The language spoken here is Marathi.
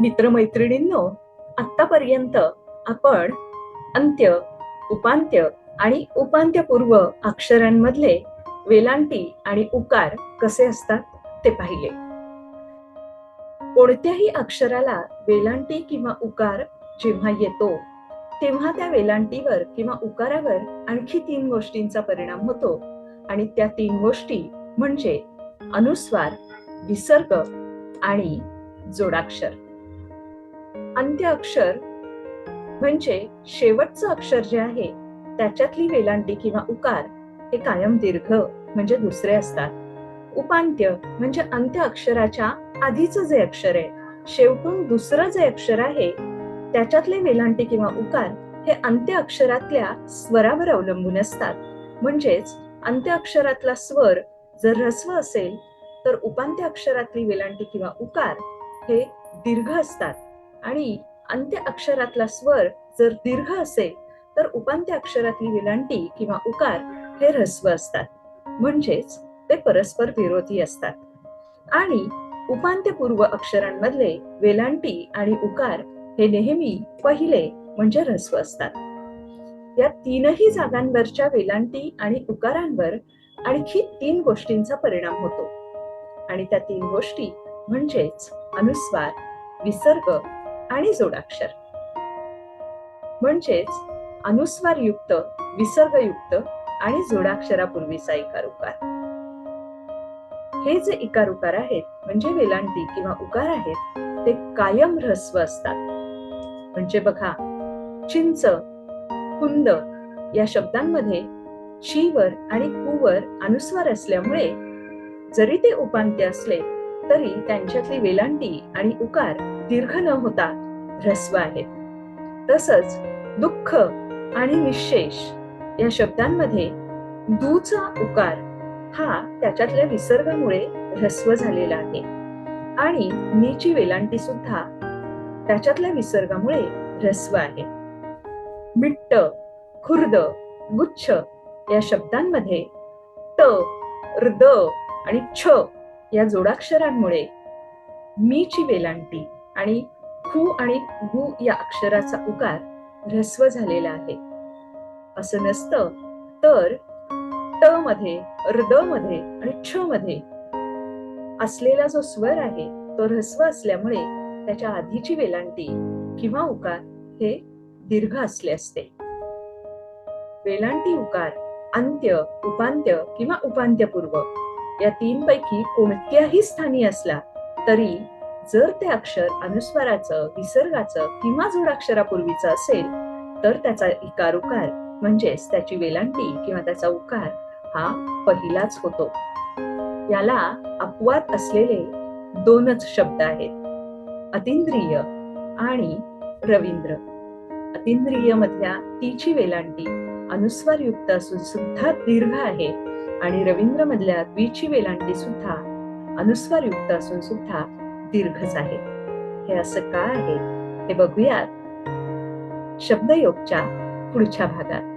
मित्रमैत्रिणींनो आत्तापर्यंत आपण अंत्य उपांत्य आणि उपांत्यपूर्व अक्षरांमधले वेलांटी आणि उकार कसे असतात ते पाहिले. कोणत्याही अक्षराला वेलांटी किंवा उकार जेव्हा येतो तेव्हा त्या वेलांटीवर किंवा उकारावर आणखी तीन गोष्टींचा परिणाम होतो आणि त्या तीन गोष्टी म्हणजे अनुस्वार विसर्ग आणि जोडाक्षर. अंत्य अक्षर म्हणजे शेवटचं अक्षर जे आहे त्याच्यातली वेलांटी किंवा उकार हे कायम दीर्घ म्हणजे दुसरे असतात. उपांत्य म्हणजे अंत्य अक्षराच्या आधीचं जे अक्षर आहे शेवटून दुसरं जे अक्षर आहे त्याच्यातले वेलांटी किंवा उकार हे अंत्य अक्षरातल्या स्वरावर अवलंबून असतात. म्हणजेच अंत्य अक्षरातला स्वर जर ह्रस्व असेल तर उपांत्य अक्षरातली वेलांटी किंवा उकार हे दीर्घ असतात. आणि अंत्य अक्षरातला स्वर जर दीर्घ असेल तर उपांत्य अक्षरातली वेलांटी किंवा उकार हे ह्रस्व असतात. म्हणजेच ते परस्पर विरोधी असतात. आणि उपांत्यपूर्व अक्षरांमधले वेलांटी आणि उकार हे नेहमी पहिले म्हणजे ह्रस्व असतात. या तीनही जागांवरच्या वेलांटी आणि उकारांवर आणखी तीन गोष्टींचा परिणाम होतो. आणि त्या तीन गोष्टी म्हणजेच अनुस्वार विसर्ग आणि जोडाक्षर. म्हणजेच अनुस्वार युक्त विसर्गयुक्त आणि जोडाक्षरापूर्वीचा इकार उकार हे जे इकार उकार आहेत म्हणजे वेलांटी किंवा उकार आहेत ते कायम ह्रस्व असतात. म्हणजे बघा चिंच कुंद या शब्दांमध्ये शीवर आणि कुवर अनुस्वार असल्यामुळे जरी ते उपांत्य असले तरी त्यांच्यातली वेलांटी आणि उकार दीर्घ न होता ह्रस्व आहेत तसंच दुःख आणि निशेष या शब्दांमध्ये दूचा उकार हा त्याच्यातल्या विसर्गामुळे ह्रस्व झालेला आहे. आणि नीची वेलांटी सुद्धा त्याच्यातल्या विसर्गामुळे ह्रस्व आहे. मिट्ट खुर्द गुच्छ या शब्दांमध्ये ट र्द आणि छ या जोडाक्षरांमुळे मीची वेलांटी आणि खू आणि गु या अक्षराचा उकार ह्रस्व झालेला आहे. असं नसतं तर ट मध्ये रदमध्ये आणि छ मध्ये असलेला जो स्वर आहे तो ह्रस्व असल्यामुळे त्याच्या आधीची वेलांटी किंवा उकार हे दीर्घ असले असते. वेलांटी उकार अंत्य उपांत्य किंवा उपांत्यपूर्व. या तीन पैकी कोणत्याही स्थानी असला तरी जर ते अक्षर अनुस्वाराचं विसर्गाचं किंवा जोडाक्षरापूर्वीचं असेल तर त्याचा इकार उकार म्हणजेच त्याची वेलांटी किंवा त्याचा उकार हा पहिलाच होतो. याला अपवाद असलेले दोनच शब्द आहेत. अतिंद्रिय आणि रवींद्र. अतिंद्रिय मधल्या तीची वेलांटी अनुस्वार युक्त असून सुद्धा दीर्घ आहे. आणि रवींद्र मधल्या द्विची वेलांटी सुद्धा अनुस्वार युक्त असून सुद्धा दीर्घच आहे. हे असं का आहे? हे बघूयात. शब्दयोगच्या पुढच्या भागात.